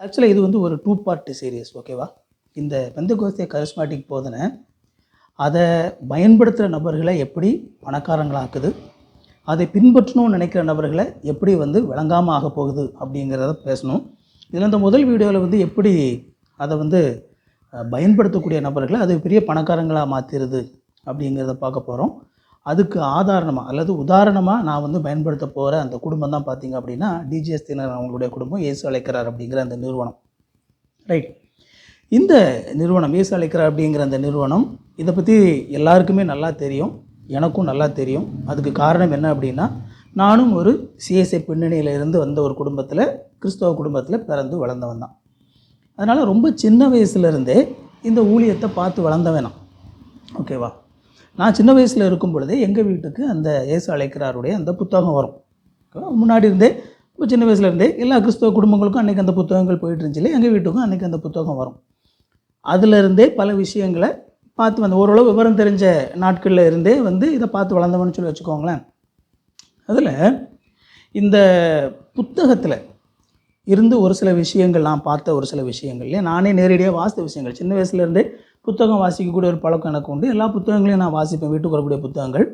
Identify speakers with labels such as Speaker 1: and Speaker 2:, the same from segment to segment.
Speaker 1: ஆக்சுவலாக இது வந்து ஒரு டூ பார்ட் சீரியஸ் ஓகேவா இந்த பெந்தகோஸ்தே கரிஸ்மாட்டிக் போதனை அதை பயன்படுத்துகிற நபர்களை எப்படி பணக்காரங்களாக்குது அதை பின்பற்றணும்னு நினைக்கிற நபர்களை எப்படி வந்து விளங்காமல் ஆக போகுது அப்படிங்கிறத பேசணும். இதில் இந்த முதல் வீடியோவில் வந்து எப்படி அதை வந்து பயன்படுத்தக்கூடிய நபர்களை அது பெரிய பணக்காரங்களாக மாற்றிடுது அப்படிங்கிறத பார்க்க போகிறோம் அதுக்கு ஆதாரணமாக அல்லது உதாரணமாக நான் வந்து பயன்படுத்த போகிற அந்த குடும்பம் தான் பார்த்தீங்க அப்படின்னா டிஜிஎஸ் தினர் அவங்களுடைய குடும்பம் இயேசு அழைக்கிறார் அப்படிங்கிற அந்த நிறுவனம். ரைட் இந்த நிறுவனம் இயேசு அழைக்கிறார் அப்படிங்கிற அந்த நிறுவனம் இதை பற்றி எல்லாருக்குமே நல்லா தெரியும் எனக்கும் நல்லா தெரியும். அதுக்கு காரணம் என்ன அப்படின்னா நானும் ஒரு சிஎஸ்ஐ பின்னணியிலிருந்து வந்த ஒரு குடும்பத்தில் கிறிஸ்தவ குடும்பத்தில் பிறந்து வளர்ந்தவன் தான். அதனால் ரொம்ப சின்ன வயசுலேருந்தே இந்த ஊழியத்தை பார்த்து வளர்ந்தவன் ஓகேவா நான் சின்ன வயசில் இருக்கும் பொழுதே எங்கள் வீட்டுக்கு அந்த இயேசு அழைக்கிறாருடைய அந்த புத்தகம் வரும். முன்னாடி இருந்தே இப்போ சின்ன வயசுல இருந்தே எல்லா கிறிஸ்தவ குடும்பங்களுக்கும் அன்றைக்கி அந்த புத்தகங்கள் போயிட்டு இருந்துச்சு எங்கள் வீட்டுக்கும் அன்றைக்கி அந்த புத்தகம் வரும். அதிலிருந்தே பல விஷயங்களை பார்த்து வந்த ஓரளவு விவரம் தெரிஞ்ச நாட்களில் இருந்தே வந்து இதை பார்த்து வளர்ந்தவன்னு சொல்லி வச்சுக்கோங்களேன். அதில் இந்த புத்தகத்தில் இருந்து ஒரு சில விஷயங்கள் நான் பார்த்த ஒரு சில விஷயங்கள் இல்லையா? நானே நேரடியாக வாசித்த விஷயங்கள். சின்ன வயசுலேருந்தே புத்தகம் வாசிக்கக்கூடிய ஒரு பழக்கம் எனக்கு உண்டு. எல்லா புத்தகங்களையும் நான் வாசிப்பேன். வீட்டுக்கு வரக்கூடிய புத்தகங்கள்.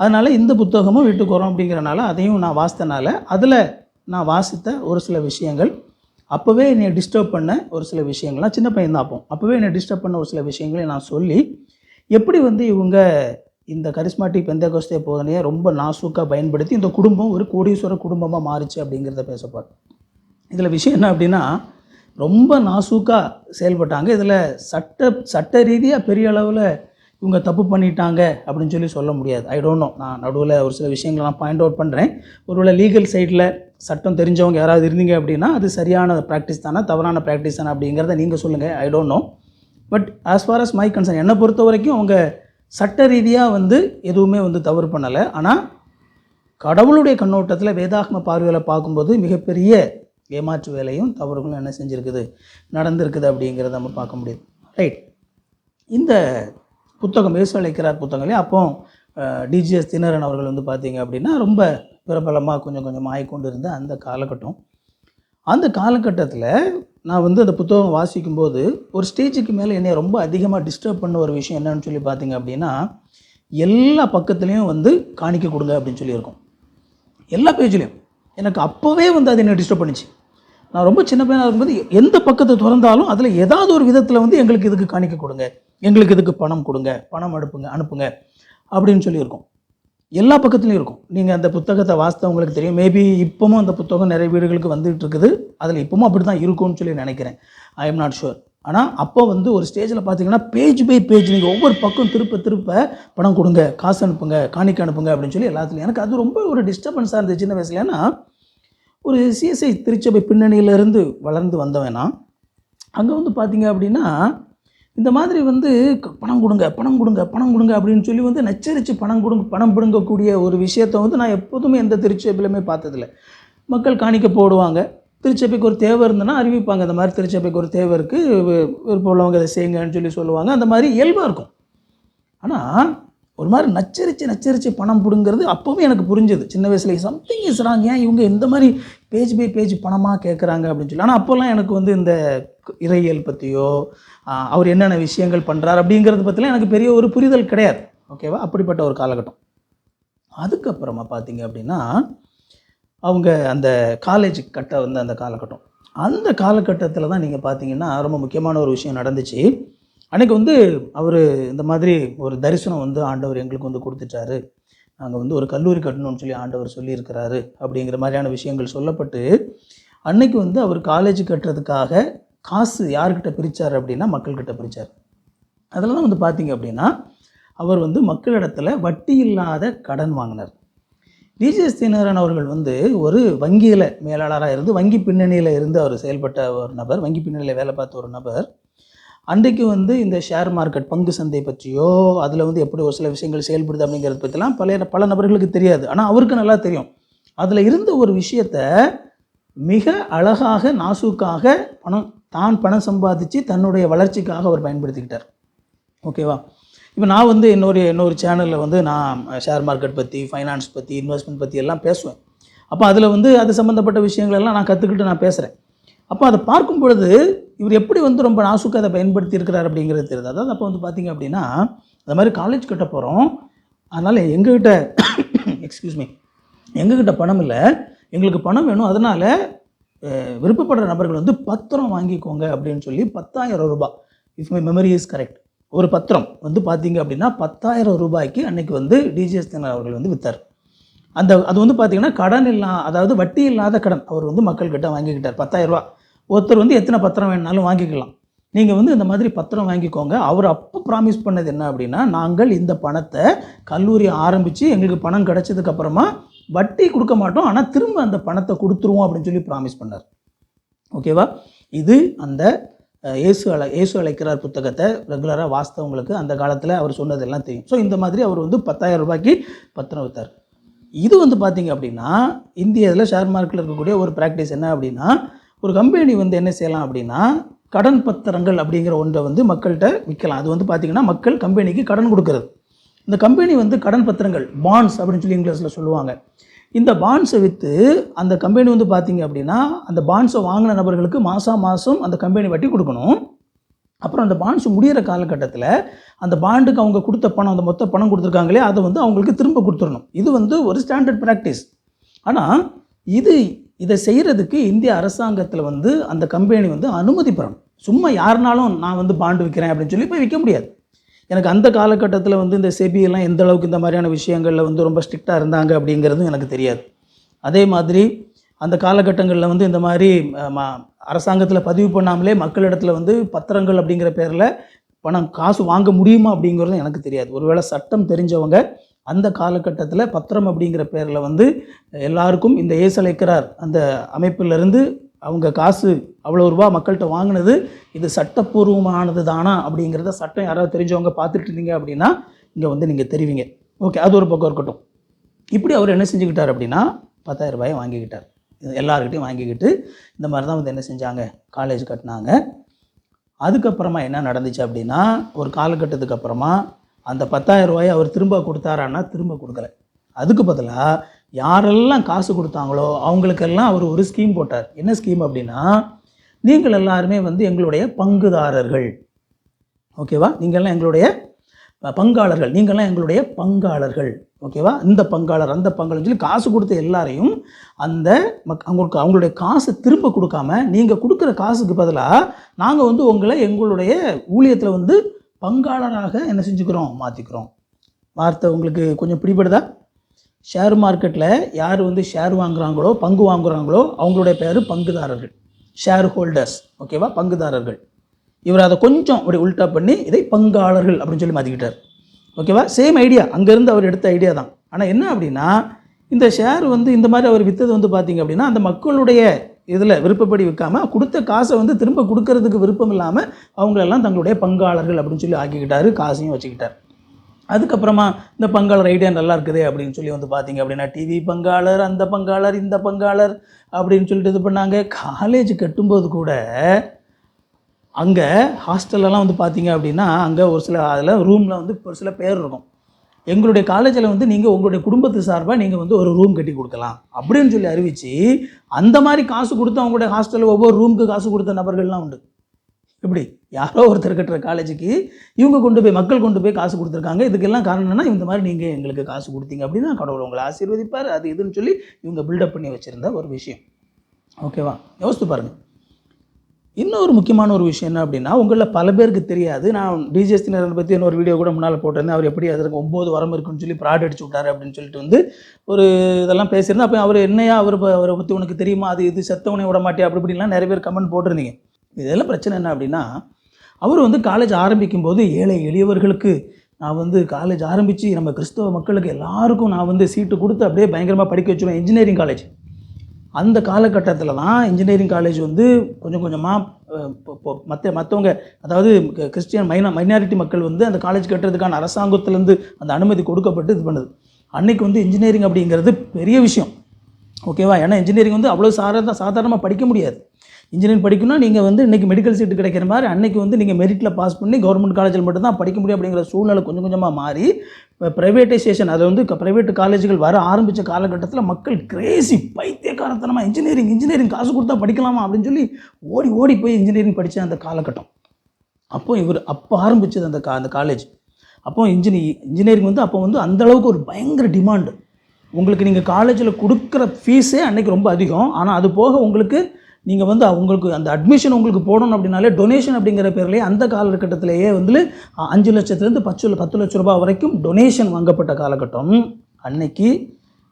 Speaker 1: அதனால் இந்த புத்தகமும் வீட்டுக்கு வரும் அப்படிங்கிறனால அதையும் நான் வாசித்தனால அதில் நான் வாசித்த ஒரு சில விஷயங்கள். அப்போவே என்னை டிஸ்டர்ப் பண்ண ஒரு சில விஷயங்கள்லாம் சின்ன பையன் தான் அப்போ. அப்போவே என்னை டிஸ்டர்ப் பண்ண ஒரு சில விஷயங்களை நான் சொல்லி எப்படி வந்து இவங்க இந்த கரிஸ்மாட்டிக் பெந்தகோஸ்தே போதனையை ரொம்ப நாசூக்காக பயன்படுத்தி இந்த குடும்பம் ஒரு கோடீஸ்வர குடும்பமாக மாறுச்சு அப்படிங்கிறத பேசப்பார் இதில் விஷயம் என்ன அப்படின்னா ரொம்ப நாசூக்காக செயல்பட்டாங்க. இதில் சட்ட சட்ட ரீதியாக பெரிய அளவில் இவங்க தப்பு பண்ணிட்டாங்க அப்படின்னு சொல்லி சொல்ல முடியாது. ஐ டோன்ட் நோ நான் நடுவில் ஒரு சில விஷயங்களை நான் பாயிண்ட் அவுட் பண்ணுறேன் ஒருவேளை லீகல் சைடில் சட்டம் தெரிஞ்சவங்க யாராவது இருந்தீங்க அப்படின்னா அது சரியான ப்ராக்டிஸ் தானே தவறான ப்ராக்டிஸ் தானே அப்படிங்கிறத நீங்கள் சொல்லுங்கள் I don't know but as far as my concern என்னை பொறுத்த வரைக்கும் அவங்க சட்ட ரீதியாக வந்து எதுவுமே வந்து தவறு பண்ணலை. ஆனால் கடவுளுடைய கண்ணோட்டத்தில் வேதாகம பார்வையில் பார்க்கும்போது மிகப்பெரிய ஏமாற்று வேலையும் தவறுகளும் என்ன செஞ்சுருக்குது? நடந்திருக்குது அப்படிங்கிறத நம்ம பார்க்க முடியுது. ரைட் இந்த புத்தகம் இயேசு அழைக்கிறார் புத்தகங்களே அப்போ டிஜிஎஸ் தினரன் அவர்கள் வந்து பார்த்தீங்க அப்படின்னா ரொம்ப பிரபலமாக கொஞ்சம் கொஞ்சம் ஆகிக்கொண்டு இருந்த அந்த காலகட்டம். அந்த காலகட்டத்தில் நான் வந்து அந்த புத்தகம் வாசிக்கும்போது ஒரு ஸ்டேஜுக்கு மேலே என்னை ரொம்ப அதிகமாக டிஸ்டர்ப் பண்ண ஒரு விஷயம் என்னன்னு சொல்லி பார்த்தீங்க அப்படின்னா எல்லா பக்கத்துலேயும் வந்து காணிக்க கொடுங்க அப்படின்னு சொல்லியிருக்கோம். எல்லா பேஜ்லேயும் எனக்கு அப்போவே வந்து அது என்னை டிஸ்டர்ப் பண்ணிச்சு. நான் ரொம்ப சின்ன பையனாக இருக்கும்போது எந்த பக்கத்தை திறந்தாலும் அதில் ஏதாவது ஒரு விதத்தில் வந்து எங்களுக்கு இதுக்கு காணிக்க கொடுங்க. எங்களுக்கு இதுக்கு பணம் கொடுங்க. பணம் அனுப்புங்க அனுப்புங்க அப்படின்னு சொல்லியிருக்கோம். எல்லா பக்கத்துலையும் இருக்கும். நீங்கள் அந்த புத்தகத்தை வாசித்தவங்களுக்கு தெரியும். மேபி இப்போவும் அந்த புத்தகம் நிறைய வீடுகளுக்கு வந்துகிட்டு இருக்குது. அதில் இப்போவும் அப்படி தான் இருக்கும்னு சொல்லி நினைக்கிறேன். ஐ எம் நாட் ஷுர் ஆனால் அப்போ வந்து ஒரு ஸ்டேஜில் பார்த்தீங்கன்னா பேஜ் பை பேஜ் நீங்கள் ஒவ்வொரு பக்கம் திருப்ப திருப்ப பணம் கொடுங்க காசு அனுப்புங்க காணிக்க அனுப்புங்க அப்படின்னு சொல்லி எல்லாத்துலையும். எனக்கு அது ரொம்ப ஒரு டிஸ்டர்பன்ஸாக இருந்துச்சு சின்ன வயசுல ஏன்னா ஒரு சிஎஸ்ஐ திருச்சபை பின்னணியிலேருந்து வளர்ந்து வந்தவனா. அங்கே வந்து பார்த்தீங்க அப்படின்னா இந்த மாதிரி வந்து பணம் கொடுங்க பணம் கொடுங்க பணம் கொடுங்க அப்படின்னு சொல்லி வந்து நச்சரித்து பணம் கொடுங்க பணம் பிடுங்கக்கூடிய ஒரு விஷயத்தை வந்து நான் எப்போதுமே எந்த திருச்சபையிலுமே பார்த்ததில்ல. மக்கள் காணிக்க போடுவாங்க. திருச்சபைக்கு ஒரு தேவை இருந்ததுன்னா அறிவிப்பாங்க. இந்த மாதிரி திருச்சபைக்கு ஒரு தேவை இருக்குது விருப்பம் உள்ளவங்க இதை செய்யுங்கன்னு சொல்லி சொல்லுவாங்க. அந்த மாதிரி இயல்பாக இருக்கும். ஆனால் ஒரு மாதிரி நச்சரித்து நச்சரித்து பணம் பிடுங்கிறது அப்போவும் எனக்கு புரிஞ்சுது. சின்ன வயசுல சம்திங் இஸ் ராங் ஏன் இவங்க இந்த மாதிரி பேஜ் பை பேஜ் பணமாக கேட்குறாங்க அப்படின்னு சொல்லி. ஆனால் அப்போல்லாம் எனக்கு வந்து இந்த இறையியல் பற்றியோ அவர் என்னென்ன விஷயங்கள் பண்ணுறார் அப்படிங்கிறது பற்றிலாம் எனக்கு பெரிய ஒரு புரிதல் கிடையாது. ஓகேவா? அப்படிப்பட்ட ஒரு காலகட்டம். அதுக்கப்புறமா பார்த்தீங்க அப்படின்னா அவங்க அந்த காலேஜ் கட்ட வந்த அந்த காலகட்டம். அந்த காலகட்டத்தில் தான் நீங்கள் பார்த்தீங்கன்னா ரொம்ப முக்கியமான ஒரு விஷயம் நடந்துச்சு. அன்றைக்கி வந்து அவர் இந்த மாதிரி ஒரு தரிசனம் வந்து ஆண்டவர் எங்களுக்கு வந்து கொடுத்துட்டாரு. நாங்கள் வந்து ஒரு கல்லூரி கட்டணும்னு சொல்லி ஆண்டவர் சொல்லியிருக்கிறாரு அப்படிங்கிற மாதிரியான விஷயங்கள் சொல்லப்பட்டு அன்னைக்கு வந்து அவர் காலேஜ் கட்டுறதுக்காக காசு யார்கிட்ட பிரித்தார் அப்படின்னா மக்கள்கிட்ட பிரித்தார் அதெல்லாம் வந்து பார்த்தீங்க அப்படின்னா அவர் வந்து மக்களிடத்தில் வட்டி இல்லாத கடன் வாங்கினார். டிஜிஎஸ் தினகரன் அவர்கள் வந்து ஒரு வங்கியில் மேலாளராக இருந்து வங்கி பின்னணியில் இருந்து அவர் செயல்பட்ட ஒரு நபர் வங்கி பின்னணியில் வேலை பார்த்த ஒரு நபர். அன்றைக்கு வந்து இந்த ஷேர் மார்க்கெட் பங்கு சந்தை பற்றியோ அதில் வந்து எப்படி ஒரு சில விஷயங்கள் செயல்படுது அப்படிங்கிறத பற்றிலாம் பல பல நபர்களுக்கு தெரியாது. ஆனால் அவருக்கு நல்லா தெரியும். அதில் இருந்த ஒரு விஷயத்தை மிக அழகாக நாசூக்காக பணம் தான் பணம் சம்பாதிச்சு தன்னுடைய வளர்ச்சிக்காக அவர் பயன்படுத்திக்கிட்டார். ஓகேவா இப்போ நான் வந்து இன்னொரு இன்னொரு சேனலில் வந்து நான் ஷேர் மார்க்கெட் பற்றி ஃபைனான்ஸ் பற்றி இன்வெஸ்ட்மெண்ட் பற்றி எல்லாம் பேசுவேன். அப்போ அதில் வந்து அது சம்மந்தப்பட்ட விஷயங்கள் எல்லாம் நான் கற்றுக்கிட்டு நான் பேசுகிறேன் அப்போ அதை பார்க்கும் பொழுது இவர் எப்படி வந்து ரொம்ப நாசுக்காக அதை பயன்படுத்தி இருக்கிறார் அப்படிங்கிறது தெரியுது. அதாவது அப்போ வந்து பார்த்தீங்க அப்படின்னா அந்த மாதிரி காலேஜ் கட்ட போகிறோம் அதனால் எங்ககிட்ட எக்ஸ்கியூஸ் மீ எங்ககிட்ட பணம் இல்லை. எங்களுக்கு பணம் வேணும். அதனால் விருப்பப்படுற நபர்கள் வந்து பத்திரம் வாங்கிக்கோங்க அப்படின்னு சொல்லி பத்தாயிரம் ரூபாய். If my memory is correct ஒரு பத்திரம் வந்து பார்த்தீங்க அப்படின்னா பத்தாயிரம் ரூபாய்க்கு அன்னைக்கு வந்து டிஜிஎஸ் தினர் அவர்கள் வந்து வித்தார். அந்த அது வந்து பார்த்தீங்கன்னா கடன் இல்லா அதாவது வட்டி இல்லாத கடன் அவர் வந்து மக்கள்கிட்ட வாங்கிக்கிட்டார். பத்தாயிரரூபா ஒருத்தர் வந்து எத்தனை பத்திரம் வேணுனாலும் வாங்கிக்கலாம். நீங்கள் வந்து இந்த மாதிரி பத்திரம் வாங்கிக்கோங்க. அவர் அப்போ ப்ராமிஸ் பண்ணது என்ன அப்படின்னா நாங்கள் இந்த பணத்தை கல்லூரி ஆரம்பித்து எங்களுக்கு பணம் கிடச்சதுக்கப்புறமா வட்டி கொடுக்க மாட்டோம். ஆனால் திரும்ப அந்த பணத்தை கொடுத்துருவோம் அப்படின்னு சொல்லி ப்ராமிஸ் பண்ணார். ஓகேவா இது அந்த இயேசு அழை இயேசு அழைக்கிறார் புத்தகத்தை ரெகுலராக வாஸ்தவங்களுக்கு அந்த காலத்தில் அவர் சொன்னதெல்லாம் தெரியும். ஸோ இந்த மாதிரி அவர் வந்து பத்தாயிரம் ரூபாய்க்கு பத்திரம் வைத்தார். இது வந்து பார்த்தீங்க அப்படின்னா இந்தியாவில் ஷேர் மார்க்கெட்டில் இருக்கக்கூடிய ஒரு ப்ராக்டிஸ் என்ன அப்படின்னா ஒரு கம்பெனி வந்து என்ன செய்யலாம் அப்படின்னா கடன் பத்திரங்கள் அப்படிங்கிற ஒன்றை வந்து மக்கள்கிட்ட விற்கலாம். அது வந்து பார்த்தீங்கன்னா மக்கள் கம்பெனிக்கு கடன் கொடுக்கறது. இந்த கம்பெனி வந்து கடன் பத்திரங்கள் பாண்ட்ஸ் அப்படின்னு சொல்லி இங்கிலீஷில் சொல்லுவாங்க. இந்த பாண்ட்ஸை விற்று அந்த கம்பெனி வந்து பார்த்திங்க அப்படின்னா அந்த பாண்ட்ஸை வாங்கின நபர்களுக்கு மாதம் மாதம் அந்த கம்பெனி வட்டி கொடுக்கணும். அப்புறம் அந்த பாண்ட்ஸ் முடியிற காலகட்டத்தில் அந்த பாண்டுக்கு அவங்க கொடுத்த பணம் அந்த மொத்த பணம் கொடுத்துருக்காங்களே அதை வந்து அவங்களுக்கு திரும்ப கொடுத்துடணும். இது வந்து ஒரு ஸ்டாண்டர்ட் ப்ராக்டிஸ் ஆனால் இது இதை செய்கிறதுக்கு இந்திய அரசாங்கத்தில் வந்து அந்த கம்பெனி வந்து அனுமதி பெறணும். சும்மா யாருனாலும் நான் வந்து பாண்டு விற்கிறேன் அப்படின்னு சொல்லி போய் விற்க முடியாது. எனக்கு அந்த காலகட்டத்தில் வந்து இந்த செபி எல்லாம் எந்த அளவுக்கு இந்த மாதிரியான விஷயங்களில் வந்து ரொம்ப ஸ்ட்ரிக்டாக இருந்தாங்க அப்படிங்கிறதும் எனக்கு தெரியாது. அதே மாதிரி அந்த காலகட்டங்களில் வந்து இந்த மாதிரி அரசாங்கத்தில் பதிவு பண்ணாமலே மக்களிடத்தில் வந்து பத்திரங்கள் அப்படிங்கிற பேரில் பணம் காசு வாங்க முடியுமா அப்படிங்கிறதும் எனக்கு தெரியாது. ஒருவேளை சட்டம் தெரிஞ்சவங்க அந்த காலகட்டத்தில் பத்திரம் அப்படிங்கிற பேரில் வந்து எல்லாருக்கும் இந்த ஏசலைக்கிறார் அந்த அமைப்பிலிருந்து அவங்க காசு அவ்வளோ ரூபா மக்கள்கிட்ட வாங்கினது இது சட்டப்பூர்வமானது தானா அப்படிங்கிறத சட்டம் யாராவது தெரிஞ்சவங்க பார்த்துட்டு இருந்தீங்க அப்படின்னா இங்கே வந்து நீங்கள் தெரிவிங்க. ஓகே அது ஒரு பக்கம் இருக்கட்டும். இப்படி அவர் என்ன செஞ்சுக்கிட்டார் அப்படின்னா பத்தாயிரம் ரூபாயை வாங்கிக்கிட்டார். இது எல்லாருக்கிட்டையும் வாங்கிக்கிட்டு இந்த மாதிரி தான் வந்து என்ன செஞ்சாங்க? காலேஜ் கட்டினாங்க. அதுக்கப்புறமா என்ன நடந்துச்சு அப்படின்னா ஒரு காலகட்டத்துக்கு அப்புறமா அந்த பத்தாயிரம் ரூபாயை அவர் திரும்ப கொடுத்தாரான்னா திரும்ப கொடுக்கல. அதுக்கு பதிலாக யாரெல்லாம் காசு கொடுத்தாங்களோ அவங்களுக்கெல்லாம் அவர் ஒரு ஸ்கீம் போட்டார். என்ன ஸ்கீம் அப்படின்னா நீங்கள் எல்லாருமே வந்து எங்களுடைய பங்குதாரர்கள். ஓகேவா நீங்கள்லாம் எங்களுடைய பங்காளர்கள். நீங்கள்லாம் எங்களுடைய பங்காளர்கள். ஓகேவா இந்த பங்காளர் அந்த பங்காளர் சொல்லி காசு கொடுத்த எல்லாரையும் அந்த மக் அவங்களுக்கு அவங்களுடைய காசு திரும்ப கொடுக்காம நீங்கள் கொடுக்குற காசுக்கு பதிலாக நாங்கள் வந்து உங்களை எங்களுடைய ஊழியத்தில் வந்து பங்காளராக என்ன செஞ்சுக்கிறோம்? மாற்றிக்கிறோம் வார்த்தை உங்களுக்கு கொஞ்சம் பிடிபடுதா? ஷேர் மார்க்கெட்டில் யார் வந்து ஷேர் வாங்குறாங்களோ பங்கு வாங்குறாங்களோ அவங்களுடைய பேர் பங்குதாரர்கள். ஷேர் ஹோல்டர்ஸ் ஓகேவா பங்குதாரர்கள். இவர் அதை கொஞ்சம் அப்படி உல்ட்டா பண்ணி இதை பங்காளர்கள் அப்படின்னு சொல்லி மாற்றிக்கிட்டார் ஓகேவா சேம் ஐடியா அங்கேருந்து அவர் எடுத்த ஐடியா தான். ஆனால் என்ன அப்படின்னா இந்த ஷேர் வந்து இந்த மாதிரி அவர் விற்றது வந்து பார்த்திங்க அப்படின்னா அந்த மக்களுடைய இதில் விருப்பப்படி விற்காமல் கொடுத்த காசை வந்து திரும்ப கொடுக்கறதுக்கு விருப்பம் இல்லாமல் அவங்களெல்லாம் தங்களுடைய பங்காளர்கள் அப்படின்னு சொல்லி ஆக்கிக்கிட்டாரு காசையும் வச்சுக்கிட்டார். அதுக்கப்புறமா இந்த பங்காளர் ஐடியா நல்லா இருக்குது அப்படின்னு சொல்லி வந்து பார்த்தீங்க அப்படின்னா டிவி பங்காளர் அந்த பங்காளர் இந்த பங்காளர் அப்படின்னு சொல்லிட்டு இது பண்ணாங்க. காலேஜ் கட்டும்போது கூட அங்கே ஹாஸ்டல்லலாம் வந்து பார்த்தீங்க அப்படின்னா அங்கே ஒரு சில அதில் ரூமில் வந்து ஒரு சில பேர் இருக்கும். எங்களுடைய காலேஜில் வந்து நீங்கள் உங்களுடைய குடும்பத்து சார்பாக நீங்கள் வந்து ஒரு ரூம் கட்டி கொடுக்கலாம். அப்படின்னு சொல்லி அறிவித்து அந்த மாதிரி காசு கொடுத்து அவங்களுடைய ஹாஸ்டலில் ஒவ்வொரு ரூமுக்கு காசு கொடுத்த நபர்கள்லாம் உண்டு. எப்படி? யாரோ ஒருத்தர் கட்டுற காலேஜுக்கு இவங்க கொண்டு போய் மக்கள் கொண்டு போய் காசு கொடுத்துருக்காங்க. இதுக்கெல்லாம் காரணம் என்னன்னா இந்த மாதிரி நீங்கள் எங்களுக்கு காசு கொடுத்தீங்க அப்படின்னா கடவுள் உங்களை ஆசீர்வதிப்பார். அது இதுன்னு சொல்லி இவங்க பில்டப் பண்ணி வச்சுருந்த ஒரு விஷயம். ஓகேவா? யோசித்து பாருங்கள் இன்னொரு முக்கியமான ஒரு விஷயம் என்ன அப்படின்னா உங்களில் பல பேருக்கு தெரியாது. நான் டிஜிஎஸ் தினரன் பற்றி இன்னொரு வீடியோ கூட முன்னால் போட்டிருந்தேன். அவர் எப்படி அதற்கு ஒம்பது வரம் இருக்குன்னு சொல்லி ப்ராட் அடிச்சு விட்டாரு அப்படின்னு சொல்லிட்டு வந்து ஒரு இதெல்லாம் பேசியிருந்தேன். அப்போ அவர் என்னையா அவர் அவரை பற்றி உனக்கு தெரியுமா? அது இது செத்தவனை விட மாட்டேன் அப்படி இப்படிலாம் நிறைய பேர் கமெண்ட் போட்டிருந்தீங்க. இதெல்லாம் பிரச்சனை என்ன அப்படின்னா அவர் வந்து காலேஜ் ஆரம்பிக்கும் போது ஏழை எளியவர்களுக்கு நான் வந்து காலேஜ் ஆரம்பித்து நம்ம கிறிஸ்தவ மக்களுக்கு எல்லாருக்கும் நான் வந்து சீட்டு கொடுத்து அப்படியே பயங்கரமாக படிக்க வச்சுருவேன். இன்ஜினியரிங் காலேஜ் அந்த காலகட்டத்தில் தான் இன்ஜினியரிங் காலேஜ் வந்து கொஞ்சம் கொஞ்சமாக மற்ற மற்றவங்க அதாவது கிறிஸ்டியன் மைனா மைனாரிட்டி மக்கள் வந்து அந்த காலேஜ் கட்டுறதுக்கான அரசாங்கத்திலேருந்து அந்த அனுமதி கொடுக்கப்பட்டு இது பண்ணுது. அன்னைக்கு வந்து இன்ஜினியரிங் அப்படிங்கிறது பெரிய விஷயம். ஓகேவா? ஏன்னா இன்ஜினியரிங் வந்து அவ்வளோ சாதாரண சாதாரணமாக படிக்க முடியாது. இன்ஜினியரிங் படிக்கணும்னா நீங்கள் வந்து இன்றைக்கி மெடிக்கல் சீட்டு கிடைக்கிற மாதிரி அன்னைக்கு வந்து நீங்கள் மெரிட்டில் பாஸ் பண்ணி கவர்மெண்ட் காலேஜில் மட்டும்தான் படிக்க முடியும் அப்படிங்கிற சூழ்நிலை கொஞ்சம் கொஞ்சமாக மாறி இப்போ ப்ரைவேட்டைசேஷன் அது வந்து ப்ரைவேட் காலேஜுகள் வர ஆரம்பித்த காலகட்டத்தில் மக்கள் கிரேசி பைத்தியக்காரத்தனமாக இன்ஜினியரிங் இன்ஜினியரிங் காசு கொடுத்தா படிக்கலாமா அப்படின்னு சொல்லி ஓடி ஓடி போய் இன்ஜினியரிங் படித்த அந்த காலகட்டம். அப்போ இவர் அப்போ ஆரம்பித்தது அந்த கா அந்த காலேஜ் அப்போ இன்ஜினி இன்ஜினியரிங் வந்து அப்போ வந்து அந்தளவுக்கு ஒரு பயங்கர டிமாண்டு உங்களுக்கு நீங்கள் காலேஜில் கொடுக்குற ஃபீஸே அன்றைக்கி ரொம்ப அதிகம். ஆனால் அது போக உங்களுக்கு நீங்கள் வந்து அவங்களுக்கு அந்த அட்மிஷன் உங்களுக்கு போடணும் அப்படின்னாலே டொனேஷன் அப்படிங்கிற பேர்லேயே அந்த காலகட்டத்திலேயே வந்து அஞ்சு லட்சத்துலேருந்து பத்து பத்து லட்ச ரூபாய் வரைக்கும் டொனேஷன் வாங்கப்பட்ட காலகட்டம். அன்னைக்கு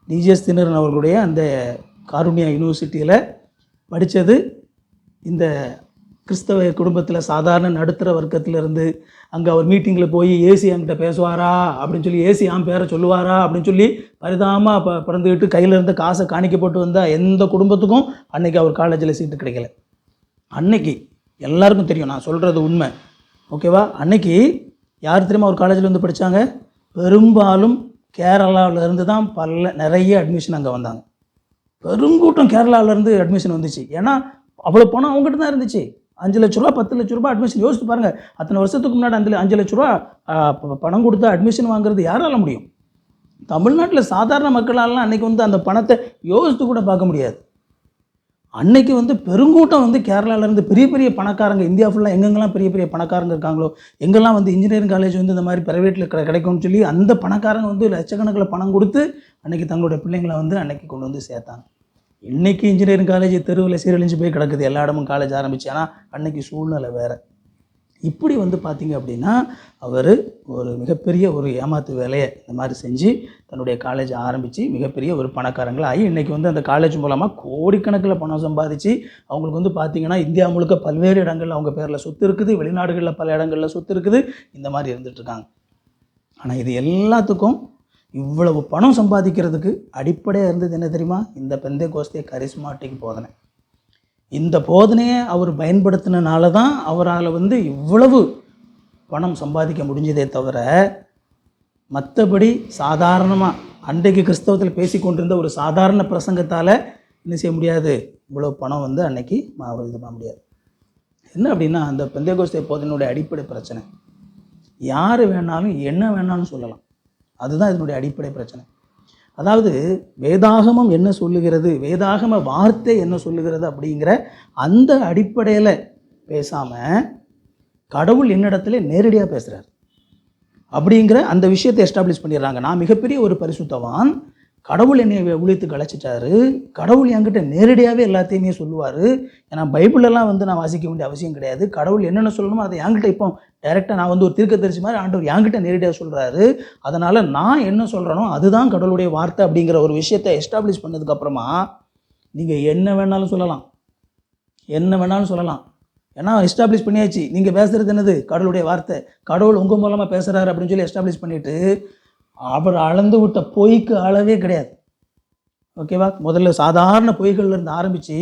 Speaker 1: டிஜிஎஸ் தினரன் அவர்களுடைய அந்த காருண்யா யூனிவர்சிட்டியில் படித்தது இந்த கிறிஸ்தவ குடும்பத்தில் சாதாரண நடுத்தர வர்க்கத்துலேருந்து அங்கே அவர் மீட்டிங்கில் போய் ஏசி என்கிட்ட பேசுவாரா? அப்படின்னு சொல்லி ஏசி ஆம் பேரை சொல்லுவாரா? அப்படின்னு சொல்லி பரிதாமாக ப பிறந்துக்கிட்டு கையில் இருந்த காசை காணிக்கப்பட்டு வந்தால் எந்த குடும்பத்துக்கும் அன்னைக்கு அவர் காலேஜில் சீட்டு கிடைக்கல. அன்னைக்கு எல்லாருக்கும் தெரியும் நான் சொல்கிறது உண்மை. ஓகேவா? அன்னைக்கு யார் தெரியுமா ஒரு காலேஜில் வந்து படித்தாங்க பெரும்பாலும் கேரளாவிலேருந்து தான் பல நிறைய அட்மிஷன் அங்கே வந்தாங்க. பெருங்கூட்டம் கேரளாவிலேருந்து அட்மிஷன் வந்துச்சு. ஏன்னா அவ்வளோ பணம் அவங்ககிட்ட தான் இருந்துச்சு. அஞ்சு லட்ச ரூபா பத்து லட்ச ரூபா அட்மிஷன் யோசிச்சு பாருங்கள் அத்தனை வருஷத்துக்கு முன்னாடி அந்த அஞ்சு லட்ச ரூபா பணம் கொடுத்து அட்மிஷன் வாங்குறது யாரால முடியும்? தமிழ்நாட்டில் சாதாரண மக்களாலாம் அன்னைக்கு வந்து அந்த பணத்தை யோசித்து கூட பார்க்க முடியாது. அன்னைக்கு வந்து பெருங்கூட்டம் வந்து கேரளாவிலேருந்து பெரிய பெரிய பணக்காரங்க இந்தியா ஃபுல்லாக எங்கெங்கெல்லாம் பெரிய பெரிய பணக்காரங்க இருக்காங்களோ எங்கெல்லாம் வந்து இன்ஜினியரிங் காலேஜ் வந்து இந்த மாதிரி ப்ரைவேட்டில் கிடைக்கும்னு சொல்லி அந்த பணக்காரங்க வந்து லட்சக்கணக்கில் பணம் கொடுத்து அன்னைக்கு தங்களுடைய பிள்ளைங்களை வந்து அன்னைக்கு கொண்டு வந்து சேர்த்தாங்க. இன்னைக்கு இன்ஜினியரிங் காலேஜ் தெருவில் சீரழிஞ்சு போய் கிடக்குது. எல்லா இடமும் காலேஜ் ஆரம்பிச்சு. ஆனால் அன்னைக்கு சூழ்நிலை வேறு. இப்படி வந்து பார்த்தீங்க அப்படின்னா அவர் ஒரு மிகப்பெரிய ஒரு ஏமாத்து வேலையை இந்த மாதிரி செஞ்சு தன்னுடைய காலேஜ் ஆரம்பித்து மிகப்பெரிய ஒரு பணக்காரங்களாகி இன்றைக்கி வந்து அந்த காலேஜ் மூலமாக கோடிக்கணக்கில் பணம் சம்பாதிச்சு அவங்களுக்கு வந்து பார்த்தீங்கன்னா இந்தியா முழுக்க பல்வேறு இடங்களில் அவங்க பேரில் சொத்து இருக்குது. வெளிநாடுகளில் பல இடங்களில் சொத்து இருக்குது. இந்த மாதிரி இருந்துகிட்ருக்காங்க ஆனால் இது எல்லாத்துக்கும் இவ்வளவு பணம் சம்பாதிக்கிறதுக்கு அடிப்படையாக இருந்தது என்ன தெரியுமா? இந்த பெந்தை கோஸ்தே கரிஸ்மாட்டிக் போதனை. இந்த போதனையை அவர் பயன்படுத்தினால தான் அவரால் வந்து இவ்வளவு பணம் சம்பாதிக்க முடிஞ்சதே தவிர மற்றபடி சாதாரணமாக அன்றைக்கு கிறிஸ்தவத்தில் பேசி கொண்டிருந்த ஒரு சாதாரண பிரசங்கத்தால் என்ன செய்ய முடியாது? இவ்வளோ பணம் வந்து அன்னைக்கு அவர் இது பண்ண முடியாது. என்ன அப்படின்னா அந்த பெந்தேகோஸ்தே போதனையுடைய அடிப்படை பிரச்சனை. யார் வேணாலும் என்ன வேணாலும் சொல்லலாம். அதுதான் இதனுடைய அடிப்படை பிரச்சனை. அதாவது வேதாகமம் என்ன சொல்லுகிறது வேதாகம வார்த்தை என்ன சொல்லுகிறது அப்படிங்கிற அந்த அடிப்படையில் பேசாமல் கடவுள் என்னிடத்துல நேரடியாக பேசுகிறார் அப்படிங்கிற அந்த விஷயத்தை எஸ்டாப்ளிஷ் பண்ணிடுறாங்க. நான் மிகப்பெரிய ஒரு பரிசுத்தவான் கடவுள் என்னை உழைத்து கலைச்சிட்டாரு. கடவுள் என்கிட்ட நேரடியாகவே எல்லாத்தையுமே சொல்லுவார். ஏன்னா பைபிளெல்லாம் வந்து நான் வாசிக்க வேண்டிய அவசியம் கிடையாது. கடவுள் என்னென்ன சொல்லணுமோ அதை என்கிட்ட இப்போ டைரெக்டாக நான் வந்து ஒரு தீர்க்கதரிசி மாதிரி ஆண்டவர் என்கிட்ட நேரடியாக சொல்கிறாரு அதனால் நான் என்ன சொல்கிறேனோ அதுதான் கடவுளுடைய வார்த்தை அப்படிங்கிற ஒரு விஷயத்தை எஸ்டாப்ளிஷ் பண்ணதுக்கப்புறமா நீங்கள் என்ன வேணாலும் சொல்லலாம். என்ன வேணாலும் சொல்லலாம். ஏன்னா எஸ்டாப்ளிஷ் பண்ணியாச்சு. நீங்கள் பேசுகிறது என்னது? கடவுளுடைய வார்த்தை. கடவுள் உங்கள் மூலமாக பேசுகிறாரு அப்படின்னு சொல்லி எஸ்டாப்ளிஷ் பண்ணிவிட்டு அவர் அளந்து விட்ட பொய்க்கு அளவே கிடையாது. ஓகேவா முதல்ல சாதாரண பொய்கள் இருந்து ஆரம்பித்து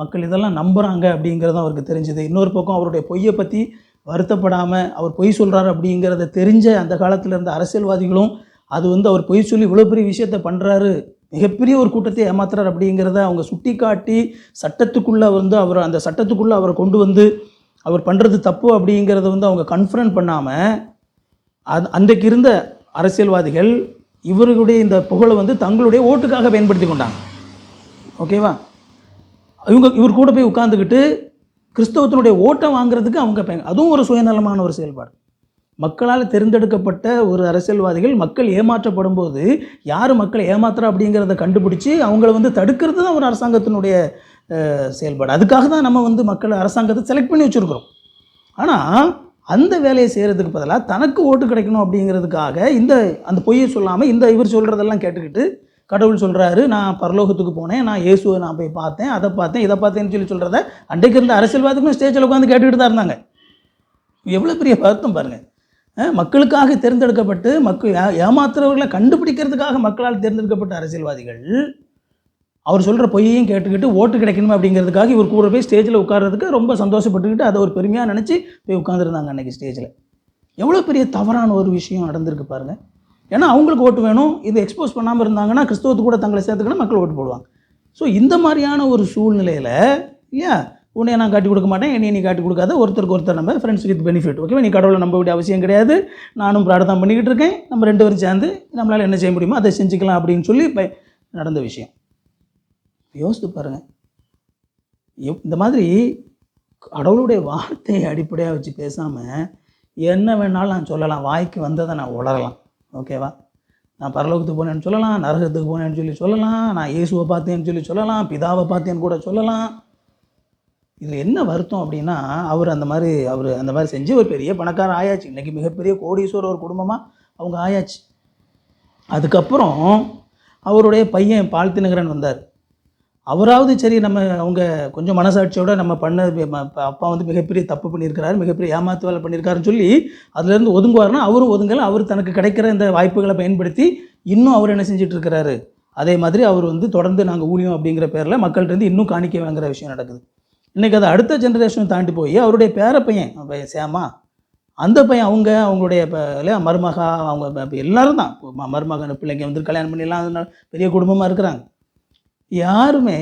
Speaker 1: மக்கள் இதெல்லாம் நம்புகிறாங்க அப்படிங்கிறது அவருக்கு தெரிஞ்சது. இன்னொரு பக்கம் அவருடைய பொய்யை பற்றி வருத்தப்படாமல் அவர் பொய் சொல்கிறாரு அப்படிங்கிறத தெரிஞ்ச அந்த காலத்தில் இருந்த அரசியல்வாதிகளும் அது வந்து அவர் பொய் சொல்லி இவ்வளோ பெரிய விஷயத்தை பண்ணுறாரு மிகப்பெரிய ஒரு கூட்டத்தை ஏமாத்துறாரு அப்படிங்கிறத அவங்க சுட்டி காட்டி சட்டத்துக்குள்ளே வந்து அவர் அந்த சட்டத்துக்குள்ளே அவரை கொண்டு வந்து அவர் பண்ணுறது தப்பு அப்படிங்கிறத வந்து அவங்க கன்ஃபரன் பண்ணாமல் அது அன்றைக்கு இருந்த அரசியல்வாதிகள் இவர்களுடைய இந்த புகழை வந்து தங்களுடைய ஓட்டுக்காக பயன்படுத்தி கொண்டாங்க. ஓகேவா? இவங்க இவர் கூட போய் உட்காந்துக்கிட்டு கிறிஸ்தவத்தினுடைய ஓட்டை வாங்குறதுக்கு அவங்க பயன் அதுவும் ஒரு சுயநலமான ஒரு செயல்பாடு. மக்களால் தேர்ந்தெடுக்கப்பட்ட ஒரு அரசியல்வாதிகள் மக்கள் ஏமாற்றப்படும் போது யார் மக்களை ஏமாத்துறா அப்படிங்கிறத கண்டுபிடிச்சி அவங்கள வந்து தடுக்கிறது தான் ஒரு அரசாங்கத்தினுடைய செயல்பாடு. அதுக்காக தான் நம்ம வந்து மக்களை அரசாங்கத்தை செலக்ட் பண்ணி வச்சுருக்குறோம். ஆனால் அந்த வேலையை செய்கிறதுக்கு பதிலாக தனக்கு ஓட்டு கிடைக்கணும் அப்படிங்கிறதுக்காக இந்த அந்த பொய்யை சொல்லாமல் இந்த இவர் சொல்கிறதெல்லாம் கேட்டுக்கிட்டு கடவுள் சொல்கிறாரு நான் பரலோகத்துக்கு போனேன் நான் இயேசுவை நான் போய் பார்த்தேன் அதை பார்த்தேன் இதை பார்த்தேன்னு சொல்லி சொல்கிறத அன்றைக்கு இருந்த அரசியல்வாதிகளும் ஸ்டேஜில் உட்காந்து கேட்டுக்கிட்டு தான் இருந்தாங்க. எவ்வளோ பெரிய வருத்தம் பாருங்கள் மக்களுக்காக தேர்ந்தெடுக்கப்பட்டு மக்கள் ஏமாத்துறவர்களை கண்டுபிடிக்கிறதுக்காக மக்களால் தேர்ந்தெடுக்கப்பட்ட அரசியல்வாதிகள் அவர் சொல்கிற பொய்யையும் கேட்டுக்கிட்டு ஓட்டு கிடைக்கணுமே அப்படிங்கிறதுக்காக இவர் கூட போய் ஸ்டேஜில் உட்கார்றதுக்கு ரொம்ப சந்தோஷப்பட்டுக்கிட்டு அதை ஒரு பெருமையாக நினச்சி போய் உட்காந்துருந்தாங்க அன்றைக்கி ஸ்டேஜில் எவ்வளோ பெரிய தவறான ஒரு விஷயம் நடந்திருக்கு பாருங்கள் ஏன்னா அவங்களுக்கு ஓட்டு வேணும் இது எக்ஸ்போஸ் பண்ணாமல் இருந்தாங்கன்னா கிறிஸ்தவத்து கூட தங்களை சேர்த்துக்கணும் மக்கள் ஓட்டு போடுவாங்க. ஸோ இந்த மாதிரியான ஒரு சூழ்நிலையில் இல்லையா? உன்னை நான் காட்டி கொடுக்க மாட்டேன் என்னை நீ காட்டி கொடுக்காத ஒருத்தருக்கு ஒருத்தர் நம்ம ஃப்ரெண்ட்ஸ் வித் பெனிஃபிட் ஓகேவா நீ கடவுளை நம்ப வேண்டிய அவசியம் கிடையாது. நானும் பிரார்த்தனை பண்ணிக்கிட்டு இருக்கேன். நம்ம ரெண்டு பேரும் சேர்ந்து நம்மளால் என்ன செய்ய முடியுமோ அதை செஞ்சுக்கலாம் அப்படின்னு சொல்லி நடந்த விஷயம். யோசித்து பாருங்கள் இந்த மாதிரி கடவுளுடைய வார்த்தையை அடிப்படையாக வச்சு பேசாமல் என்ன வேணாலும் நான் சொல்லலாம். வாய்க்கு வந்ததை நான் உளரலாம் ஓகேவா நான் பரலோகத்துக்கு போனேன்னு சொல்லலாம் நரகத்துக்கு போனேன்னு சொல்லி சொல்லலாம் நான் இயேசுவை பார்த்தேன்னு சொல்லி சொல்லலாம் பிதாவை பார்த்தேன்னு கூட சொல்லலாம். இதில் என்ன வருத்தம் அப்படின்னா அவர் அந்த மாதிரி அவர் அந்த மாதிரி செஞ்சு ஒரு பெரிய பணக்காரர் ஆயாச்சு. இன்றைக்கி மிகப்பெரிய கோடீஸ்வரர் ஒரு குடும்பமாக அவங்க ஆயாச்சு. அதுக்கப்புறம் அவருடைய பையன் பால்தினகரன் வந்தார். அவராவது சரி நம்ம அவங்க கொஞ்சம் மனசாட்சியோடு நம்ம பண்ண அப்பா வந்து மிகப்பெரிய தப்பு பண்ணியிருக்கிறாரு மிகப்பெரிய ஏமாத்து வேலை பண்ணியிருக்காருன்னு சொல்லி அதுலேருந்து ஒதுங்குவார்னா அவரும் ஒதுங்கலை அவர் தனக்கு கிடைக்கிற இந்த வாய்ப்புகளை பயன்படுத்தி இன்னும் அவர் என்ன செஞ்சுட்டு இருக்கிறாரு அதே மாதிரி அவர் வந்து தொடர்ந்து நாங்கள் ஊழியம் அப்படிங்கிற பேரில் மக்கள்கிட்ட இன்னும் காணிக்க வாங்குற விஷயம் நடக்குது. இன்றைக்கி அது அடுத்த ஜென்ரேஷனை தாண்டி போய் அவருடைய பேர பையன் சேமா அந்த பையன் அவங்க அவங்களுடைய இப்போ இல்லையா மருமகா அவங்க எல்லோரும் எல்லாரும் தான். மருமகன் பிள்ளைங்க வந்து கல்யாணம் பண்ணிலாம் பெரிய குடும்பமாக இருக்கிறாங்க. யாருமே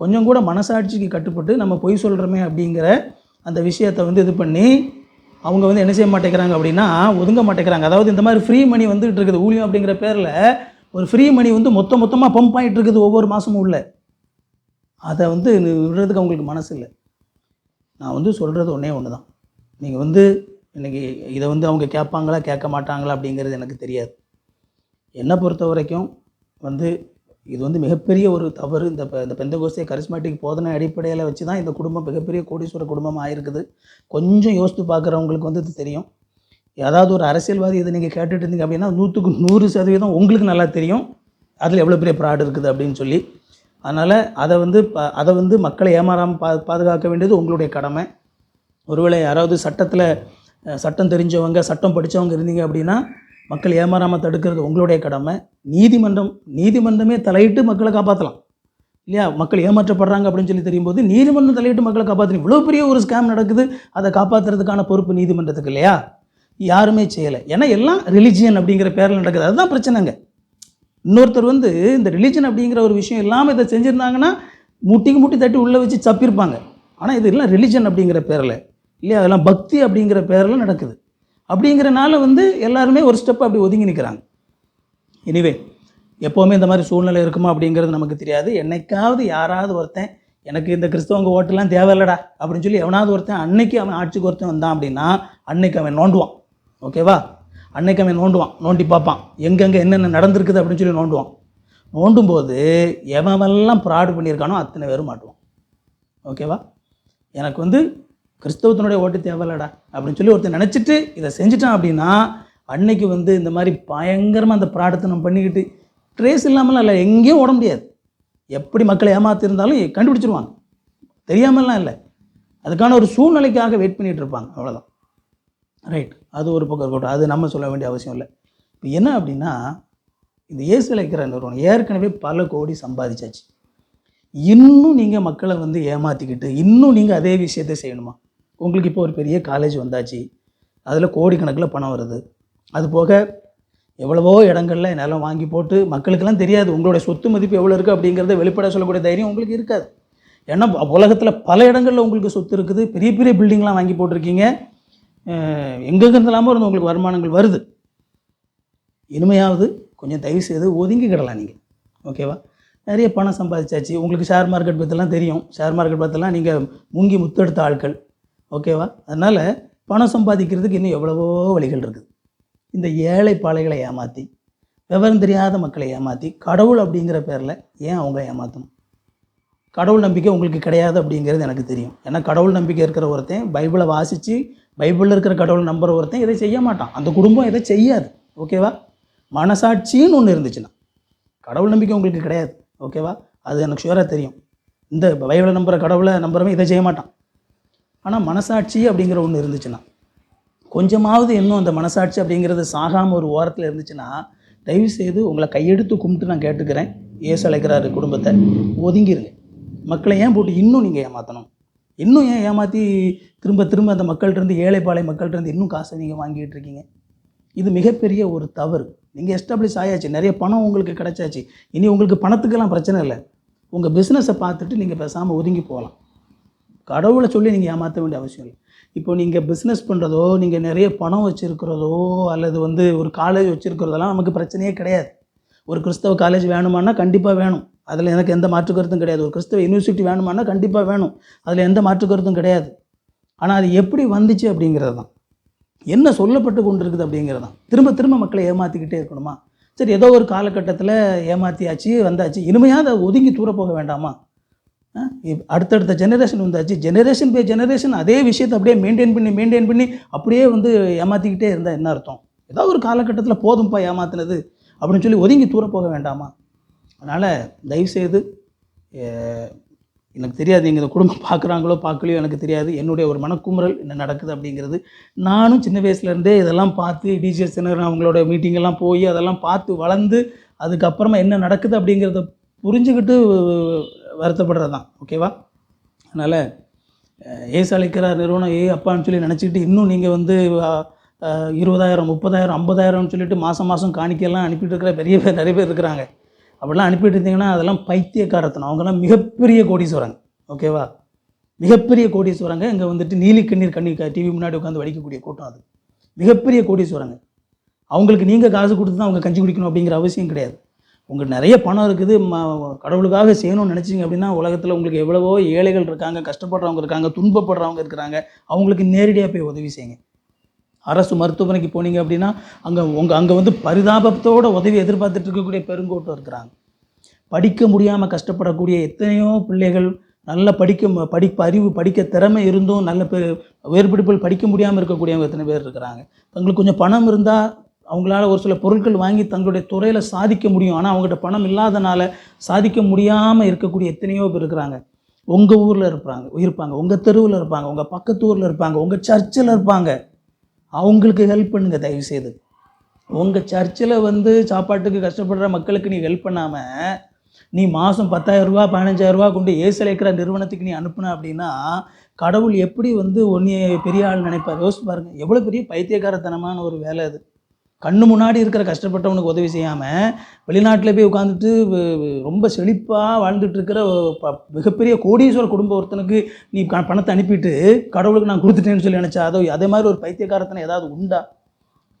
Speaker 1: கொஞ்சம் கூட மனசாட்சிக்கு கட்டுப்பட்டு நம்ம பொய் சொல்கிறோமே அப்படிங்கிற அந்த விஷயத்தை வந்து இது பண்ணி அவங்க வந்து என்ன செய்ய மாட்டேங்கிறாங்க அப்படின்னா ஒதுங்க மாட்டேங்கிறாங்க. அதாவது இந்த மாதிரி ஃப்ரீ மணி வந்துகிட்டு இருக்குது. ஊழியம் அப்படிங்கிற பேரில் ஒரு ஃப்ரீ மணி வந்து மொத்த மொத்தமாக பம்ப் ஆகிட்டு இருக்குது ஒவ்வொரு மாதமும் உள்ள. அதை வந்து விடுறதுக்கு அவங்களுக்கு மனசு இல்லை. நான் வந்து சொல்கிறது ஒன்றே ஒன்று தான் நீங்கள் வந்து இன்றைக்கி இதை வந்து அவங்க கேட்பாங்களா கேட்க மாட்டாங்களா அப்படிங்கிறது எனக்கு தெரியாது. என்னை பொறுத்த வரைக்கும் வந்து இது வந்து மிகப்பெரிய ஒரு தவறு. இந்த இந்த பெந்தகோஸ்தே கரிஸ்மாட்டிக் போதனை அடிப்படையில் வச்சு தான் இந்த குடும்பம் மிகப்பெரிய கோடீஸ்வர குடும்பம் ஆயிருக்குது. கொஞ்சம் யோசித்து பார்க்குறவங்களுக்கு வந்து இது தெரியும். ஏதாவது ஒரு அரசியல்வாதி இதை நீங்கள் கேட்டுட்டு இருந்தீங்க அப்படின்னா நூற்றுக்கு நூறு சதவீதம் உங்களுக்கு நல்லா தெரியும். அதில் எவ்வளோ பெரிய ப்ராடு இருக்குது அப்படின்னு சொல்லி. அதனால் அதை வந்து அதை வந்து மக்களை ஏமாறாமல் பா பாதுகாக்க வேண்டியது உங்களுடைய கடமை. ஒருவேளை யாராவது சட்டத்தில் சட்டம் தெரிஞ்சவங்க சட்டம் படித்தவங்க இருந்தீங்க அப்படின்னா மக்கள் ஏமாறாமல் தடுக்கிறது உங்களுடைய கடமை. நீதிமன்றம் நீதிமன்றமே தலையிட்டு மக்களை காப்பாற்றலாம் இல்லையா? மக்கள் ஏமாற்றப்படுறாங்க அப்படின்னு சொல்லி தெரியும் போது நீதிமன்றம் தலையிட்டு மக்களை காப்பாற்றணும் இவ்வளோ பெரிய ஒரு ஸ்கேம் நடக்குது. அதை காப்பாற்றுறதுக்கான பொறுப்பு நீதிமன்றத்துக்கு இல்லையா? யாருமே செய்யலை. ஏன்னா எல்லாம் ரிலிஜியன் அப்படிங்கிற பேரில் நடக்குது. அதுதான் பிரச்சனைங்க. இன்னொருத்தர் வந்து இந்த ரிலிஜன் அப்படிங்கிற ஒரு விஷயம் இல்லாமல் இதை செஞ்சுருந்தாங்கன்னா முட்டிக்கு முட்டி தட்டி உள்ளே வச்சு சப்பியிருப்பாங்க ஆனால் இது எல்லாம் ரிலிஜன் அப்படிங்கிற பேரில். இல்லையா? அதெல்லாம் பக்தி அப்படிங்கிற பேரில் நடக்குது. அப்படிங்கிறனால வந்து எல்லாருமே ஒரு ஸ்டெப் அப்படி ஒதுங்கி நிற்கிறாங்க எனிவே எப்போவுமே இந்த மாதிரி சூழ்நிலை இருக்குமா அப்படிங்கிறது நமக்கு தெரியாது. என்னைக்காவது யாராவது ஒருத்தன் எனக்கு இந்த கிறிஸ்தவங்க ஓட்டெல்லாம் தேவையில்லடா அப்படின்னு சொல்லி எவனாவது ஒருத்தன் அன்னைக்கு அவன் ஆட்சிக்கு ஒருத்தன் வந்தான் அப்படின்னா அன்னைக்கு அவன் நோண்டுவான். ஓகேவா அன்னைக்கு அவன் நோண்டுவான் நோண்டி பார்ப்பான். எங்கெங்கே என்னென்ன நடந்திருக்குது அப்படின்னு சொல்லி நோண்டுவான். நோண்டும் போது எவனெல்லாம் ப்ராடு பண்ணியிருக்கானோ அத்தனை பேரும் மாட்டுவான். ஓகேவா எனக்கு வந்து கிறிஸ்தவத்தினுடைய ஓட்டு தேவையில்லடா அப்படின்னு சொல்லி ஒருத்தன் நினச்சிட்டு இதை செஞ்சுட்டான் அப்படின்னா அன்னைக்கு வந்து இந்த மாதிரி பயங்கரமாக அந்த பிராடத்தை நம்ம பண்ணிக்கிட்டு ட்ரேஸ் இல்லாமலாம் இல்லை எங்கேயும் ஓட முடியாது. எப்படி மக்களை ஏமாத்திருந்தாலும் கண்டுபிடிச்சிருவாங்க. தெரியாமலாம் இல்லை. அதுக்கான ஒரு சூழ்நிலைக்காக வெயிட் பண்ணிகிட்டு இருப்பாங்க அவ்வளோதான் ரைட் அது ஒரு பக்கம் இருக்கட்டும் அது நம்ம சொல்ல வேண்டிய அவசியம் இல்லை. இப்போ என்ன அப்படின்னா இந்த ஏசு அழைக்கிற நிறுவனம் ஏற்கனவே பல கோடி சம்பாதிச்சாச்சு. இன்னும் நீங்கள் மக்களை வந்து ஏமாற்றிக்கிட்டு இன்னும் நீங்கள் அதே விஷயத்தை செய்யணுமா? உங்களுக்கு இப்போ ஒரு பெரிய காலேஜ் வந்தாச்சு அதில் கோடிக்கணக்கில் பணம் வருது. அது போக எவ்வளவோ இடங்களில் நிலம் வாங்கி போட்டு மக்களுக்கெல்லாம் தெரியாது உங்களுடைய சொத்து மதிப்பு எவ்வளோ இருக்குது அப்படிங்கிறத வெளிப்பட சொல்லக்கூடிய தைரியம் உங்களுக்கு இருக்காது. ஏன்னா உலகத்தில் பல இடங்களில் உங்களுக்கு சொத்து இருக்குது. பெரிய பெரிய பில்டிங்லாம் வாங்கி போட்டிருக்கீங்க. அஹ் எங்கெங்கிருந்தெல்லாமோ இருந்து உங்களுக்கு வருமானங்கள் வருது. இனிமையாவது கொஞ்சம் தயவு செய்து ஒதுங்கி கிடலாம் நீங்கள் ஓகேவா நிறைய பணம் சம்பாதிச்சாச்சு. உங்களுக்கு ஷேர் மார்க்கெட் பற்றிலாம் தெரியும். ஷேர் மார்க்கெட் பற்றிலாம் நீங்கள் முங்கி முத்தெடுத்த ஆட்கள். ஓகேவா அதனால் பணம் சம்பாதிக்கிறதுக்கு இன்னும் எவ்வளவோ வழிகள் இருக்குது. இந்த ஏழை பாலைகளை ஏமாற்றி விவரம் தெரியாத மக்களை ஏமாற்றி கடவுள் அப்படிங்கிற பேரில் ஏன் அவங்க ஏமாற்றணும் கடவுள் நம்பிக்கை உங்களுக்கு கிடையாது அப்படிங்கிறது எனக்கு தெரியும். ஏன்னா கடவுள் நம்பிக்கை இருக்கிற ஒருத்தன் பைபிளை வாசித்து பைபிளில் இருக்கிற கடவுள் நம்புற ஒருத்தன் இதை செய்ய மாட்டான். அந்த குடும்பம் இதை செய்யாது. ஓகேவா? மனசாட்சின்னு ஒன்று இருந்துச்சுன்னா கடவுள் நம்பிக்கை உங்களுக்கு கிடையாது. ஓகேவா? அது எனக்கு ஷுவராக தெரியும். இந்த பைபிளை நம்புற கடவுளை நம்புறவன் இதை செய்ய மாட்டான். ஆனால் மனசாட்சி அப்படிங்கிற ஒன்று இருந்துச்சுன்னா கொஞ்சமாவது இன்னும் அந்த மனசாட்சி அப்படிங்கிறது சாகாமல் ஒரு ஓரத்தில் இருந்துச்சுன்னா தயவு செய்து உங்களை கையெடுத்து கும்பிட்டு நான் கேட்டுக்கிறேன். ஏசு அழைக்கிறாரு குடும்பத்தை. ஒதுங்கிருங்க. மக்களை ஏன் போட்டு இன்னும் நீங்கள் ஏமாற்றணும் இன்னும் ஏன் ஏமாற்றி திரும்ப திரும்ப அந்த மக்கள்கிட்டருந்து ஏழைப்பாளை மக்கள்கிட்டருந்து இன்னும் காசை நீங்கள் வாங்கிட்டு இருக்கீங்க? இது மிகப்பெரிய ஒரு தவறு. நீங்கள் எஸ்டாப்ளிஷ் ஆயாச்சு. நிறைய பணம் உங்களுக்கு கிடைச்சாச்சு. இனி உங்களுக்கு பணத்துக்கெல்லாம் பிரச்சனை இல்லை. உங்கள் பிஸ்னஸை பார்த்துட்டு நீங்கள் பேசாமல் ஒதுங்கி போகலாம். கடவுளை சொல்லி நீங்கள் ஏமாற்ற வேண்டிய அவசியம் இல்லை. இப்போ நீங்கள் பிஸ்னஸ் பண்ணுறதோ நீங்கள் நிறைய பணம் வச்சுருக்கிறதோ அல்லது வந்து ஒரு காலேஜ் வச்சுருக்கிறதெல்லாம் நமக்கு பிரச்சனையே கிடையாது. ஒரு கிறிஸ்தவ காலேஜ் வேணுமானா கண்டிப்பாக வேணும். அதில் எனக்கு எந்த மாற்று கருத்தும் கிடையாது. ஒரு கிறிஸ்தவ யூனிவர்சிட்டி வேணுமானா கண்டிப்பாக வேணும். அதில் எந்த மாற்று கருத்தும் கிடையாது. ஆனால் அது எப்படி வந்துச்சு அப்படிங்கிறது தான். என்ன சொல்லப்பட்டு கொண்டு இருக்குது அப்படிங்கிறது தான். திரும்ப திரும்ப மக்களை ஏமாற்றிக்கிட்டே இருக்கணுமா? சரி ஏதோ ஒரு காலகட்டத்தில் ஏமாற்றியாச்சு வந்தாச்சு. இனிமையாக அதை ஒதுங்கி தூர போக வேண்டாமா? அடுத்தடுத்த ஜெனரேஷன் வந்தாச்சு. ஜெனரேஷன் பை ஜெனரேஷன் அதே விஷயத்தை அப்படியே மெயின்டைன் பண்ணி மெயின்டைன் பண்ணி அப்படியே வந்து ஏமாற்றிக்கிட்டே இருந்தால் என்ன அர்த்தம்? ஏதாவது ஒரு காலகட்டத்தில் போதும்ப்பா ஏமாத்துனது அப்படின்னு சொல்லி ஒதுங்கி தூர போக வேண்டாமா? அதனால் தயவுசெய்து எனக்கு தெரியாது எங்கள் குடும்பம் பார்க்குறாங்களோ பார்க்கலையோ எனக்கு தெரியாது. என்னுடைய ஒரு மனக்குமுறல் என்ன நடக்குது அப்படிங்கிறது நானும் சின்ன வயசுலேருந்தே இதெல்லாம் பார்த்து டிஜிஎஸ் அவங்களோட மீட்டிங்கெல்லாம் போய் அதெல்லாம் பார்த்து வளர்ந்து அதுக்கப்புறமா என்ன நடக்குது அப்படிங்கிறத புரிஞ்சுக்கிட்டு வருத்தப்படுறது தான் ஓகேவா அதனால் ஏசு அழைக்கிறார் நிறுவனம் ஏ அப்பான்னு சொல்லி நினச்சிக்கிட்டு இன்னும் நீங்கள் வந்து இருபதாயிரம் முப்பதாயிரம் ஐம்பதாயிரம்னு சொல்லிட்டு மாதம் மாதம் காணிக்கையெல்லாம் அனுப்பிட்டு இருக்கிற பெரிய பேர் நிறைய பேர் இருக்கிறாங்க. அப்படிலாம் அனுப்பிட்டு இருந்தீங்கன்னா அதெல்லாம் பைத்தியக்காரத்தனம். அவங்கெல்லாம் மிகப்பெரிய கோடீஸ்வரங்க. ஓகேவா மிகப்பெரிய கோடீஸ்வரங்க. இங்கே வந்துட்டு நீலி கண்ணீர் கண்ணி டிவி முன்னாடி உட்காந்து வடிக்கக்கூடிய கூட்டம் அது. மிகப்பெரிய கோடீஸ்வரங்க. அவங்களுக்கு நீங்கள் காசு கொடுத்து தான் அவங்க கஞ்சி குடிக்கணும் அப்படிங்கிற அவசியம் கிடையாது. உங்களுக்கு நிறைய பணம் இருக்குது ம கடவுளுக்காக செய்யணும்னு நினச்சிங்க அப்படின்னா உலகத்தில் உங்களுக்கு எவ்வளவோ ஏழைகள் இருக்காங்க கஷ்டப்படுறவங்க இருக்காங்க துன்பப்படுறவங்க இருக்கிறாங்க. அவங்களுக்கு நேரடியாக போய் உதவி செய்யுங்க. அரசு மருத்துவமனைக்கு போனீங்க அப்படின்னா அங்கே உங்கள் அங்கே வந்து பரிதாபத்தோட உதவி எதிர்பார்த்துட்டு இருக்கக்கூடிய பெருங்கோட்டம் இருக்கிறாங்க. படிக்க முடியாமல் கஷ்டப்படக்கூடிய எத்தனையோ பிள்ளைகள் நல்ல படிக்க படிப்பு அறிவு படிக்க திறமை இருந்தும் நல்ல பெ வேறுபிடிப்பில் படிக்க முடியாமல் இருக்கக்கூடியவங்க எத்தனை பேர் இருக்கிறாங்க. தங்களுக்கு கொஞ்சம் பணம் இருந்தால் அவங்களால ஒரு சில பொருட்கள் வாங்கி தங்களுடைய துறையில் சாதிக்க முடியும். ஆனால் அவங்ககிட்ட பணம் இல்லாதனால சாதிக்க முடியாமல் இருக்கக்கூடிய எத்தனையோ பேர் இருக்கிறாங்க. உங்கள் ஊரில் இருப்பாங்க இருப்பாங்க. உங்கள் தெருவில் இருப்பாங்க உங்கள் பக்கத்து ஊரில் இருப்பாங்க உங்கள் சர்ச்சில் இருப்பாங்க. அவங்களுக்கு ஹெல்ப் பண்ணுங்கள் தயவுசெய்து. உங்கள் சர்ச்சில் வந்து சாப்பாட்டுக்கு கஷ்டப்படுற மக்களுக்கு நீ ஹெல்ப் பண்ணாமல் நீ மாதம் பத்தாயிரரூபா பதினஞ்சாயிரரூபா கொண்டு ஏசலைக்கிற நிறுவனத்துக்கு நீ அனுப்புன அப்படின்னா கடவுள் எப்படி வந்து ஒன்றைய பெரிய ஆள் நினைப்பார்? யோசிச்சு பாருங்க. எவ்வளோ பெரிய பைத்தியக்காரத்தனமான ஒரு வேலை அது. கண்ணு முன்னாடி இருக்கிற கஷ்டப்பட்டவனுக்கு உதவி செய்யாமல் வெளிநாட்டில் போய் உட்காந்துட்டு ரொம்ப செழிப்பாக வாழ்ந்துட்டு இருக்கிற ப- மிகப்பெரிய கோடீஸ்வர குடும்ப ஒருத்தனுக்கு நீ பணத்தை அனுப்பிட்டு கடவுளுக்கு நான் கொடுத்துட்டேன்னு சொல்லி நினச்சா அதோ அதே மாதிரி ஒரு பைத்தியக்காரத்தனை ஏதாவது உண்டா?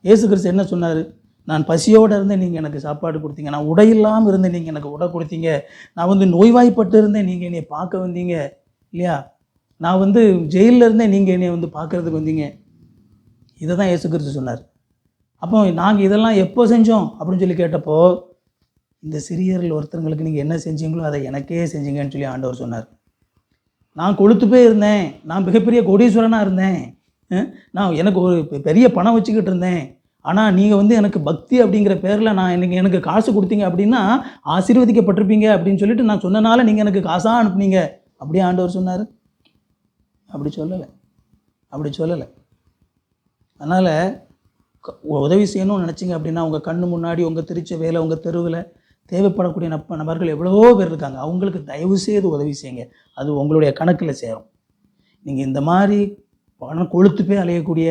Speaker 1: ஏசு கிறிஸ்து என்ன சொன்னார்? நான் பசியோடு இருந்தேன் நீங்கள் எனக்கு சாப்பாடு கொடுத்தீங்க. நான் உடை இல்லாமல் இருந்தேன் நீங்கள் எனக்கு உடை கொடுத்தீங்க. நான் வந்து நோய்வாய்ப்பட்டு இருந்தேன் நீங்கள் என்னை பார்க்க வந்தீங்க. இல்லையா? நான் வந்து ஜெயிலில் இருந்தேன் நீங்கள் என்னை வந்து பார்க்குறதுக்கு வந்தீங்க. இதை தான் ஏசு கிறிஸ்து சொன்னார். அப்போ நாங்கள் இதெல்லாம் எப்போ செஞ்சோம் அப்படின்னு சொல்லி கேட்டப்போ இந்த சிறியரில் ஒருத்தங்களுக்கு நீங்கள் என்ன செஞ்சீங்களோ அதை எனக்கே செஞ்சீங்கன்னு சொல்லி ஆண்டவர் சொன்னார். நான் கொளுத்து போய் இருந்தேன். நான் மிகப்பெரிய கோடீஸ்வரனாக இருந்தேன். நான் எனக்கு ஒரு பெரிய பணம் வச்சுக்கிட்டு இருந்தேன். ஆனால் நீங்கள் வந்து எனக்கு பக்தி அப்படிங்கிற பேரில் நான் எனக்கு எனக்கு காசு கொடுத்தீங்க அப்படின்னா ஆசீர்வதிக்கப்பட்டிருப்பீங்க அப்படின்னு சொல்லிட்டு நான் சொன்னனால நீங்கள் எனக்கு காசாக அனுப்புனீங்க. அப்படியே ஆண்டவர் சொன்னார். அப்படி சொல்லலை. அப்படி சொல்லலை. அதனால் உதவி செய்யணும்னு நினச்சிங்க அப்படின்னா உங்கள் கண்ணு முன்னாடி உங்கள் திருச்சபையில் உங்கள் தெருவில் தேவைப்படக்கூடிய நப்ப நபர்கள் எவ்வளவோ பேர் இருக்காங்க. அவங்களுக்கு தயவு செய்து உதவி செய்யுங்க. அது உங்களுடைய கணக்கில் சேரும். நீங்கள் இந்த மாதிரி பணம் கொழுத்து போய் அலையக்கூடிய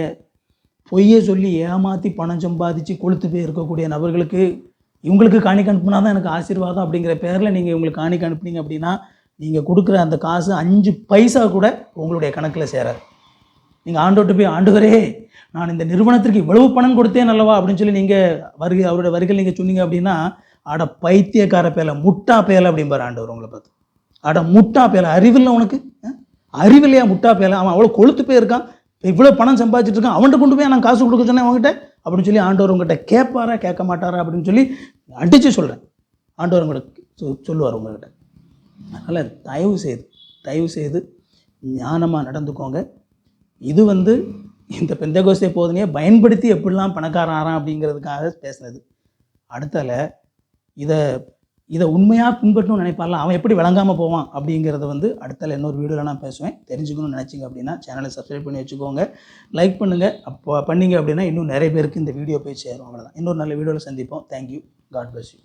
Speaker 1: பொய்யை சொல்லி ஏமாற்றி பணம் சம்பாதிச்சு கொழுத்து போய் இருக்கக்கூடிய நபர்களுக்கு இவங்களுக்கு காணிக்க அனுப்புனா தான் எனக்கு ஆசீர்வாதம் அப்படிங்கிற பேரில் நீங்கள் இவங்களுக்கு காணிக்க அனுப்புனீங்க அப்படின்னா நீங்கள் கொடுக்குற அந்த காசு அஞ்சு பைசா கூட உங்களுடைய கணக்கில் சேராது. நீங்கள் ஆண்டோட்டு போய் ஆண்டுகரே நான் இந்த நிறுவனத்திற்கு இவ்வளவு பணம் கொடுத்தேன் அல்லவா அப்படின்னு சொல்லி நீங்கள் வருகை அவரோட வருகை நீங்கள் சொன்னீங்க அப்படின்னா அட பைத்தியக்கார பேல முட்டா பேல அப்படிம்பார் ஆண்டவர் உங்களை பார்த்து. அட முட்டா பேல அறிவில்லை உனக்கு? அறிவில்லையா முட்டா பேல? அவன் அவ்வளோ கொழுத்து போயிருக்கான். இவ்வளோ பணம் சம்பாதிச்சிட்டு இருக்கான். அவன்கிட்ட கொண்டு போய் நான் காசு கொடுக்க சொன்னேன் அவங்ககிட்ட அப்படின்னு சொல்லி ஆண்டவர் உங்ககிட்ட கேட்பாரா கேட்க மாட்டாரா அப்படின்னு சொல்லி அடித்து சொல்கிறேன் ஆண்டவர் உங்கள்கிட்ட சொ- சொல்லுவார் உங்கள்கிட்ட அதனால் தயவு செய்து தயவு செய்து ஞானமாக நடந்துக்கோங்க. இது வந்து இந்த பெந்தகோஸ்தே போதனையை பயன்படுத்தி எப்படிலாம் பணக்காரன் ஆறான் அப்படிங்கிறதுக்காக பேசுனது. அடுத்தால இதை இதை உண்மையாக பின்பற்றணும்னு நினைப்பார்ல அவன் எப்படி விளங்காமல் போவான் அப்படிங்கிறத வந்து அடுத்தால இன்னொரு வீடியோவில் நான் பேசுவேன். தெரிஞ்சுக்கணும்னு நினச்சிங்க அப்படின்னா சேனலை சப்ஸ்கிரைப் பண்ணி வச்சுக்கோங்க. லைக் பண்ணுங்கள் அப்போ பண்ணீங்க அப்படின்னா இன்னும் நிறைய பேருக்கு இந்த வீடியோ போய் சேரும். அவ்வளோதான் இன்னொரு நல்ல வீடியோவில் சந்திப்போம். Thank you God bless you